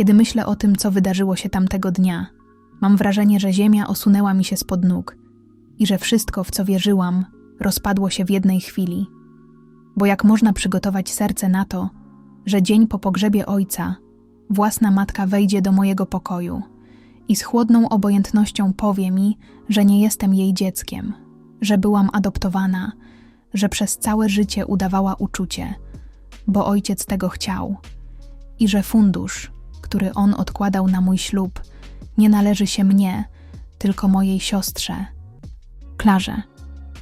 Kiedy myślę o tym, co wydarzyło się tamtego dnia, mam wrażenie, że ziemia osunęła mi się spod nóg i że wszystko, w co wierzyłam, rozpadło się w jednej chwili. Bo jak można przygotować serce na to, że dzień po pogrzebie ojca własna matka wejdzie do mojego pokoju i z chłodną obojętnością powie mi, że nie jestem jej dzieckiem, że byłam adoptowana, że przez całe życie udawała uczucie, bo ojciec tego chciał i że fundusz, który on odkładał na mój ślub, nie należy się mnie, tylko mojej siostrze, Klarze,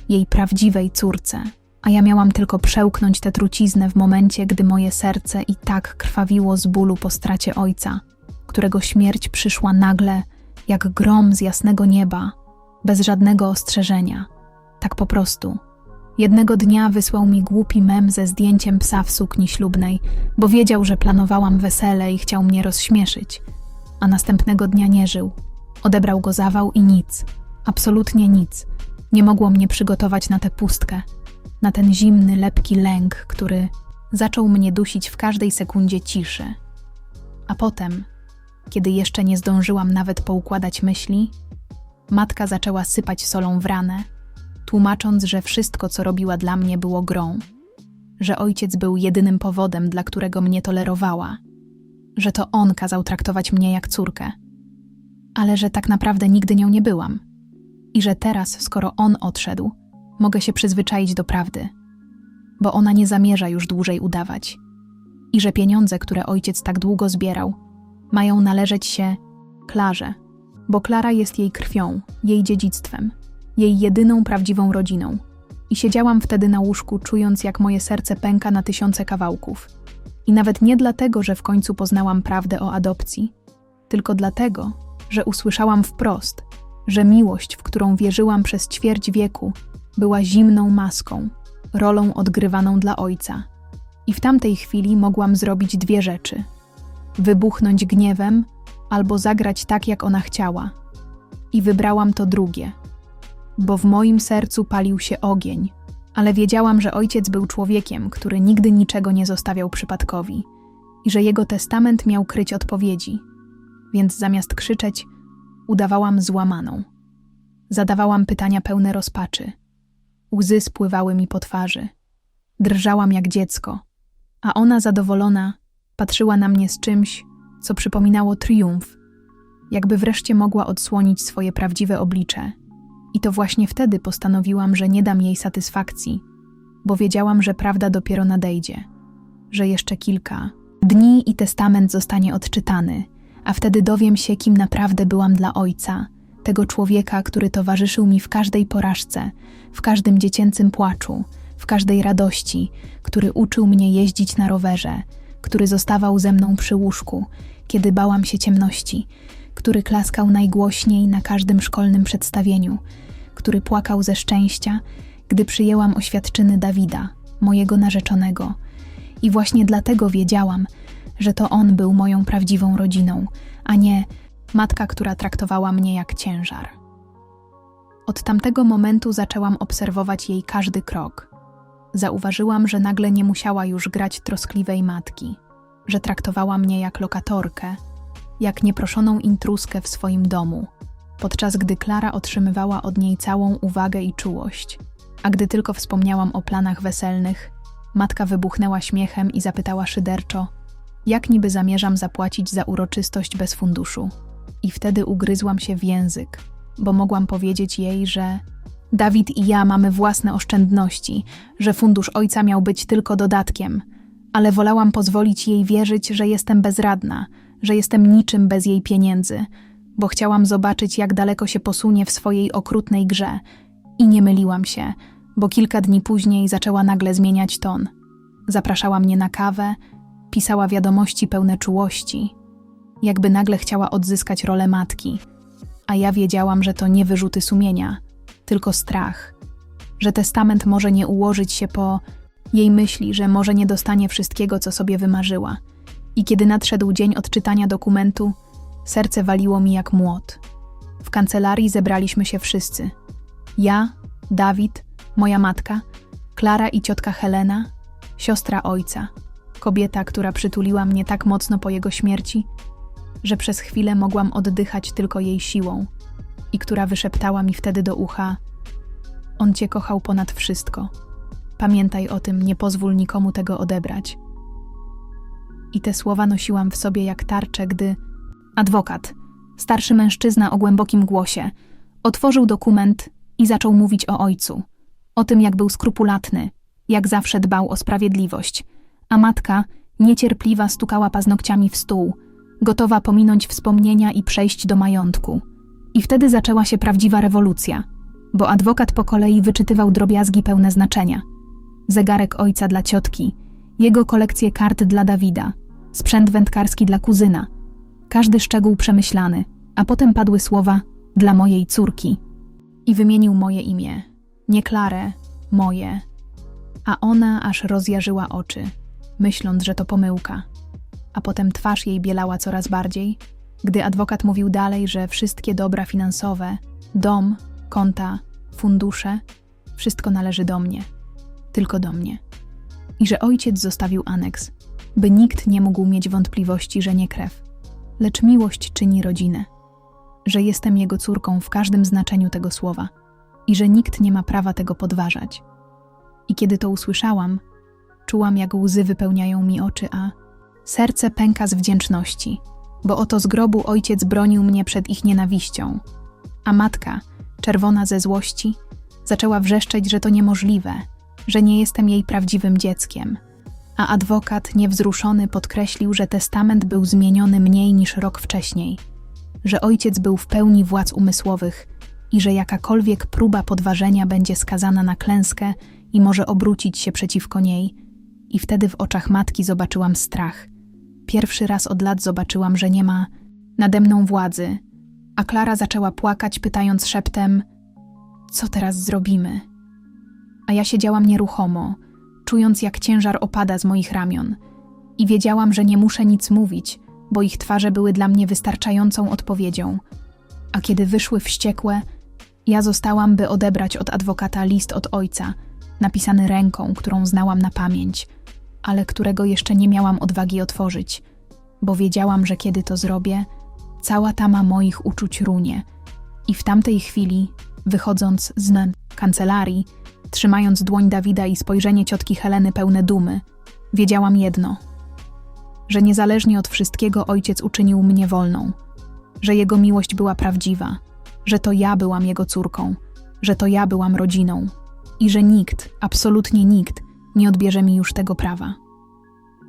jej prawdziwej córce. A ja miałam tylko przełknąć tę truciznę w momencie, gdy moje serce i tak krwawiło z bólu po stracie ojca, którego śmierć przyszła nagle, jak grom z jasnego nieba, bez żadnego ostrzeżenia. Tak po prostu. Jednego dnia wysłał mi głupi mem ze zdjęciem psa w sukni ślubnej, bo wiedział, że planowałam wesele i chciał mnie rozśmieszyć. A następnego dnia nie żył. Odebrał go zawał i nic. Absolutnie nic. Nie mogło mnie przygotować na tę pustkę, na ten zimny, lepki lęk, który zaczął mnie dusić w każdej sekundzie ciszy. A potem, kiedy jeszcze nie zdążyłam nawet poukładać myśli, matka zaczęła sypać solą w ranę, tłumacząc, że wszystko, co robiła dla mnie, było grą, że ojciec był jedynym powodem, dla którego mnie tolerowała, że to on kazał traktować mnie jak córkę, ale że tak naprawdę nigdy nią nie byłam. I że teraz, skoro on odszedł, mogę się przyzwyczaić do prawdy, bo ona nie zamierza już dłużej udawać. I że pieniądze, które ojciec tak długo zbierał, mają należeć się Klarze, bo Klara jest jej krwią, jej dziedzictwem, jej jedyną prawdziwą rodziną. I siedziałam wtedy na łóżku, czując, jak moje serce pęka na tysiące kawałków. I nawet nie dlatego, że w końcu poznałam prawdę o adopcji, tylko dlatego, że usłyszałam wprost, że miłość, w którą wierzyłam przez ćwierć wieku, była zimną maską, rolą odgrywaną dla ojca. I w tamtej chwili mogłam zrobić dwie rzeczy: wybuchnąć gniewem albo zagrać tak, jak ona chciała. I wybrałam to drugie, bo w moim sercu palił się ogień, ale wiedziałam, że ojciec był człowiekiem, który nigdy niczego nie zostawiał przypadkowi i że jego testament miał kryć odpowiedzi. Więc zamiast krzyczeć, udawałam złamaną. Zadawałam pytania pełne rozpaczy. Łzy spływały mi po twarzy. Drżałam jak dziecko, a ona zadowolona patrzyła na mnie z czymś, co przypominało triumf, jakby wreszcie mogła odsłonić swoje prawdziwe oblicze. I to właśnie wtedy postanowiłam, że nie dam jej satysfakcji, bo wiedziałam, że prawda dopiero nadejdzie, że jeszcze kilka dni i testament zostanie odczytany, a wtedy dowiem się, kim naprawdę byłam dla ojca tego człowieka, który towarzyszył mi w każdej porażce, w każdym dziecięcym płaczu, w każdej radości, który uczył mnie jeździć na rowerze, który zostawał ze mną przy łóżku, kiedy bałam się ciemności, który klaskał najgłośniej na każdym szkolnym przedstawieniu, który płakał ze szczęścia, gdy przyjęłam oświadczyny Dawida, mojego narzeczonego. I właśnie dlatego wiedziałam, że to on był moją prawdziwą rodziną, a nie matka, która traktowała mnie jak ciężar. Od tamtego momentu zaczęłam obserwować jej każdy krok. Zauważyłam, że nagle nie musiała już grać troskliwej matki, że traktowała mnie jak lokatorkę, jak nieproszoną intruskę w swoim domu, podczas gdy Klara otrzymywała od niej całą uwagę i czułość. A gdy tylko wspomniałam o planach weselnych, matka wybuchnęła śmiechem i zapytała szyderczo, jak niby zamierzam zapłacić za uroczystość bez funduszu i wtedy ugryzłam się w język, bo mogłam powiedzieć jej, że Dawid i ja mamy własne oszczędności, że fundusz ojca miał być tylko dodatkiem, ale wolałam pozwolić jej wierzyć, że jestem bezradna, że jestem niczym bez jej pieniędzy, bo chciałam zobaczyć, jak daleko się posunie w swojej okrutnej grze. I nie myliłam się, bo kilka dni później zaczęła nagle zmieniać ton. Zapraszała mnie na kawę, pisała wiadomości pełne czułości, jakby nagle chciała odzyskać rolę matki. A ja wiedziałam, że to nie wyrzuty sumienia, tylko strach, że testament może nie ułożyć się po jej myśli, że może nie dostanie wszystkiego, co sobie wymarzyła. I kiedy nadszedł dzień odczytania dokumentu, serce waliło mi jak młot. W kancelarii zebraliśmy się wszyscy. Ja, Dawid, moja matka, Klara i ciotka Helena, siostra ojca, kobieta, która przytuliła mnie tak mocno po jego śmierci, że przez chwilę mogłam oddychać tylko jej siłą i która wyszeptała mi wtedy do ucha: On cię kochał ponad wszystko. Pamiętaj o tym, nie pozwól nikomu tego odebrać. I te słowa nosiłam w sobie jak tarczę, gdy adwokat, starszy mężczyzna o głębokim głosie, otworzył dokument i zaczął mówić o ojcu, o tym, jak był skrupulatny, jak zawsze dbał o sprawiedliwość, a matka, niecierpliwa, stukała paznokciami w stół, gotowa pominąć wspomnienia i przejść do majątku. I wtedy zaczęła się prawdziwa rewolucja, bo adwokat po kolei wyczytywał drobiazgi pełne znaczenia. Zegarek ojca dla ciotki, jego kolekcję kart dla Dawida, sprzęt wędkarski dla kuzyna. Każdy szczegół przemyślany, a potem padły słowa dla mojej córki. I wymienił moje imię, nie Klarę, moje. A ona aż rozjarzyła oczy, myśląc, że to pomyłka. A potem twarz jej bielała coraz bardziej, gdy adwokat mówił dalej, że wszystkie dobra finansowe, dom, konta, fundusze, wszystko należy do mnie, tylko do mnie. I że ojciec zostawił aneks, by nikt nie mógł mieć wątpliwości, że nie krew, lecz miłość czyni rodzinę, że jestem jego córką w każdym znaczeniu tego słowa i że nikt nie ma prawa tego podważać. I kiedy to usłyszałam, czułam, jak łzy wypełniają mi oczy, a serce pęka z wdzięczności, bo oto z grobu ojciec bronił mnie przed ich nienawiścią, a matka, czerwona ze złości, zaczęła wrzeszczeć, że to niemożliwe, że nie jestem jej prawdziwym dzieckiem. A adwokat, niewzruszony, podkreślił, że testament był zmieniony mniej niż rok wcześniej, że ojciec był w pełni władz umysłowych i że jakakolwiek próba podważenia będzie skazana na klęskę i może obrócić się przeciwko niej. I wtedy w oczach matki zobaczyłam strach. Pierwszy raz od lat zobaczyłam, że nie ma nade mną władzy, a Klara zaczęła płakać, pytając szeptem: Co teraz zrobimy? A ja siedziałam nieruchomo, czując jak ciężar opada z moich ramion. I wiedziałam, że nie muszę nic mówić, bo ich twarze były dla mnie wystarczającą odpowiedzią. A kiedy wyszły wściekłe, ja zostałam, by odebrać od adwokata list od ojca, napisany ręką, którą znałam na pamięć, ale którego jeszcze nie miałam odwagi otworzyć, bo wiedziałam, że kiedy to zrobię, cała tama moich uczuć runie. I w tamtej chwili, wychodząc z kancelarii, trzymając dłoń Dawida i spojrzenie ciotki Heleny pełne dumy, wiedziałam jedno: że niezależnie od wszystkiego ojciec uczynił mnie wolną, że jego miłość była prawdziwa, że to ja byłam jego córką, że to ja byłam rodziną i że nikt, absolutnie nikt, nie odbierze mi już tego prawa.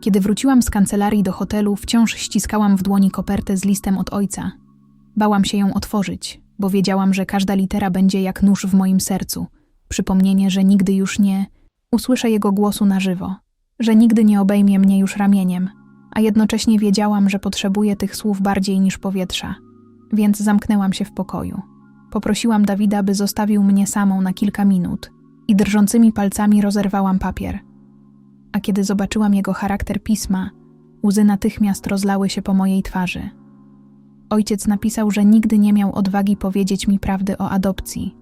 Kiedy wróciłam z kancelarii do hotelu, wciąż ściskałam w dłoni kopertę z listem od ojca. Bałam się ją otworzyć, bo wiedziałam, że każda litera będzie jak nóż w moim sercu. Przypomnienie, że nigdy już nie usłyszę jego głosu na żywo, że nigdy nie obejmie mnie już ramieniem, a jednocześnie wiedziałam, że potrzebuję tych słów bardziej niż powietrza. Więc zamknęłam się w pokoju. Poprosiłam Dawida, by zostawił mnie samą na kilka minut i drżącymi palcami rozerwałam papier. A kiedy zobaczyłam jego charakter pisma, łzy natychmiast rozlały się po mojej twarzy. Ojciec napisał, że nigdy nie miał odwagi powiedzieć mi prawdy o adopcji,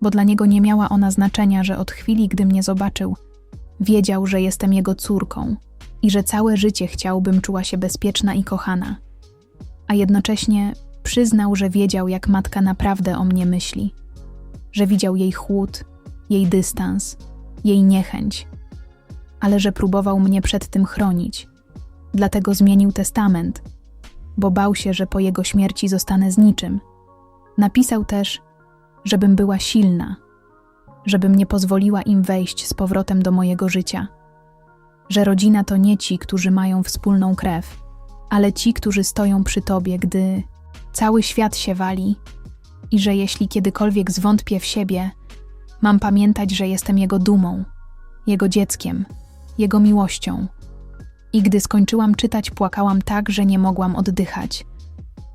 bo dla niego nie miała ona znaczenia, że od chwili, gdy mnie zobaczył, wiedział, że jestem jego córką i że całe życie chciałbym czuła się bezpieczna i kochana. A jednocześnie przyznał, że wiedział, jak matka naprawdę o mnie myśli, że widział jej chłód, jej dystans, jej niechęć, ale że próbował mnie przed tym chronić. Dlatego zmienił testament, bo bał się, że po jego śmierci zostanę z niczym. Napisał też, żebym była silna, żebym nie pozwoliła im wejść z powrotem do mojego życia. Że rodzina to nie ci, którzy mają wspólną krew, ale ci, którzy stoją przy tobie, gdy cały świat się wali, i że jeśli kiedykolwiek zwątpię w siebie, mam pamiętać, że jestem jego dumą, jego dzieckiem, jego miłością. I gdy skończyłam czytać, płakałam tak, że nie mogłam oddychać,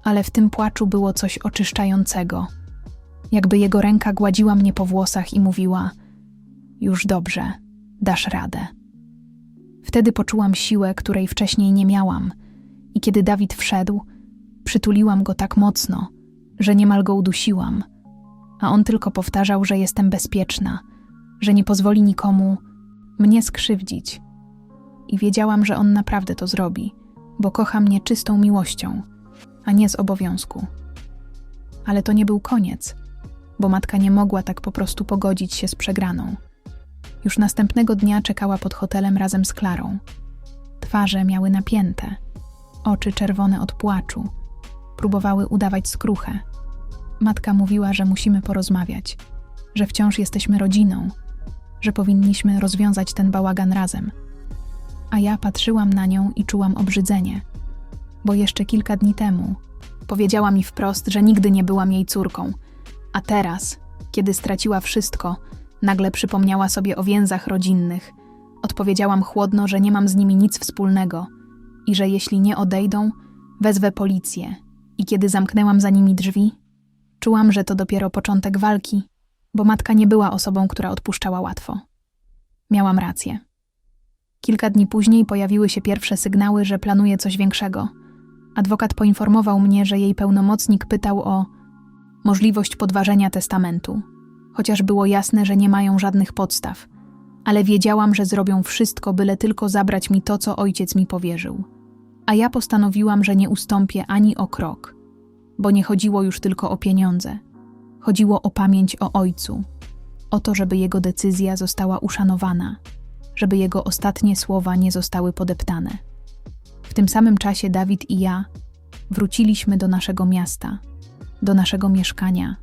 ale w tym płaczu było coś oczyszczającego jakby jego ręka gładziła mnie po włosach i mówiła: Już dobrze, dasz radę. Wtedy poczułam siłę, której wcześniej nie miałam, i kiedy Dawid wszedł, przytuliłam go tak mocno, że niemal go udusiłam, a on tylko powtarzał, że jestem bezpieczna, że nie pozwoli nikomu mnie skrzywdzić. I wiedziałam, że on naprawdę to zrobi, bo kocha mnie czystą miłością a nie z obowiązku. Ale to nie był koniec, bo matka nie mogła tak po prostu pogodzić się z przegraną. Już następnego dnia czekała pod hotelem razem z Klarą. Twarze miały napięte, oczy czerwone od płaczu. Próbowały udawać skruchę. Matka mówiła, że musimy porozmawiać, że wciąż jesteśmy rodziną, że powinniśmy rozwiązać ten bałagan razem. A ja patrzyłam na nią i czułam obrzydzenie, bo jeszcze kilka dni temu powiedziała mi wprost, że nigdy nie byłam jej córką, a teraz, kiedy straciła wszystko, nagle przypomniała sobie o więzach rodzinnych. Odpowiedziałam chłodno, że nie mam z nimi nic wspólnego i że jeśli nie odejdą, wezwę policję. I kiedy zamknęłam za nimi drzwi, czułam, że to dopiero początek walki, bo matka nie była osobą, która odpuszczała łatwo. Miałam rację. Kilka dni później pojawiły się pierwsze sygnały, że planuje coś większego. Adwokat poinformował mnie, że jej pełnomocnik pytał o możliwość podważenia testamentu, chociaż było jasne, że nie mają żadnych podstaw, ale wiedziałam, że zrobią wszystko, byle tylko zabrać mi to, co ojciec mi powierzył. A ja postanowiłam, że nie ustąpię ani o krok, bo nie chodziło już tylko o pieniądze. Chodziło o pamięć o ojcu, o to, żeby jego decyzja została uszanowana, żeby jego ostatnie słowa nie zostały podeptane. W tym samym czasie Dawid i ja wróciliśmy do naszego miasta, do naszego mieszkania.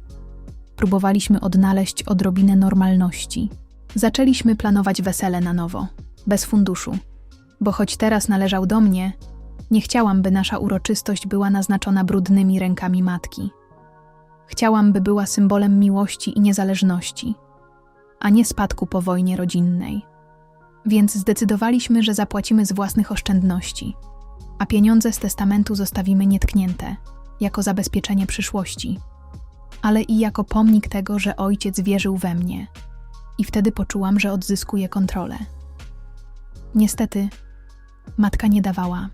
Próbowaliśmy odnaleźć odrobinę normalności. Zaczęliśmy planować wesele na nowo, bez funduszu, bo choć teraz należał do mnie, nie chciałam, by nasza uroczystość była naznaczona brudnymi rękami matki. Chciałam, by była symbolem miłości i niezależności, a nie spadku po wojnie rodzinnej. Więc zdecydowaliśmy, że zapłacimy z własnych oszczędności, a pieniądze z testamentu zostawimy nietknięte, jako zabezpieczenie przyszłości, ale i jako pomnik tego, że ojciec wierzył we mnie. I wtedy poczułam, że odzyskuję kontrolę. Niestety, matka nie dawała.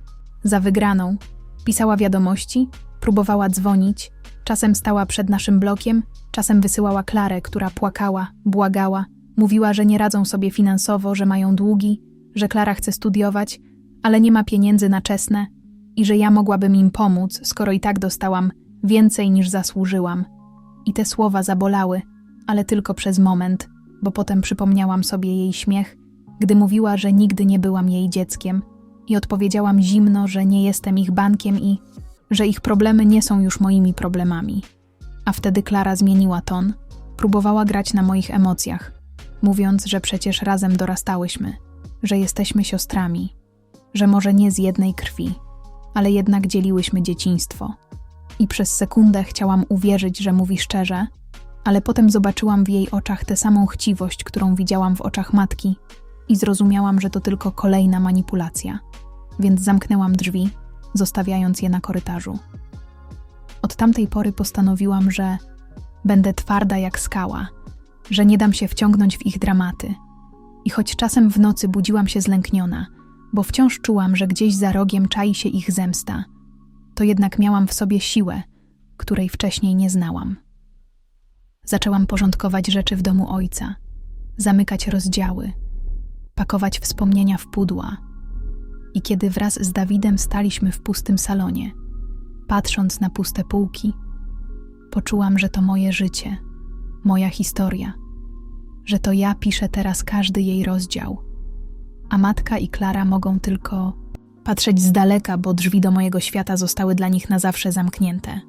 Za wygraną pisała wiadomości, próbowała dzwonić, czasem stała przed naszym blokiem, czasem wysyłała Klarę, która płakała, błagała, mówiła, że nie radzą sobie finansowo, że mają długi, że Klara chce studiować, ale nie ma pieniędzy na czesne i że ja mogłabym im pomóc, skoro i tak dostałam więcej niż zasłużyłam. I te słowa zabolały, ale tylko przez moment, bo potem przypomniałam sobie jej śmiech, gdy mówiła, że nigdy nie byłam jej dzieckiem, i odpowiedziałam zimno, że nie jestem ich bankiem i że ich problemy nie są już moimi problemami. A wtedy Klara zmieniła ton, próbowała grać na moich emocjach, mówiąc, że przecież razem dorastałyśmy, że jesteśmy siostrami, że może nie z jednej krwi, ale jednak dzieliłyśmy dzieciństwo. I przez sekundę chciałam uwierzyć, że mówi szczerze, ale potem zobaczyłam w jej oczach tę samą chciwość, którą widziałam w oczach matki, i zrozumiałam, że to tylko kolejna manipulacja. Więc zamknęłam drzwi, zostawiając je na korytarzu. Od tamtej pory postanowiłam, że będę twarda jak skała, że nie dam się wciągnąć w ich dramaty. I choć czasem w nocy budziłam się zlękniona, bo wciąż czułam, że gdzieś za rogiem czai się ich zemsta, to jednak miałam w sobie siłę, której wcześniej nie znałam. Zaczęłam porządkować rzeczy w domu ojca, zamykać rozdziały, pakować wspomnienia w pudła. I kiedy wraz z Dawidem staliśmy w pustym salonie, patrząc na puste półki, poczułam, że to moje życie, moja historia, że to ja piszę teraz każdy jej rozdział, a matka i Klara mogą tylko patrzeć z daleka, bo drzwi do mojego świata zostały dla nich na zawsze zamknięte.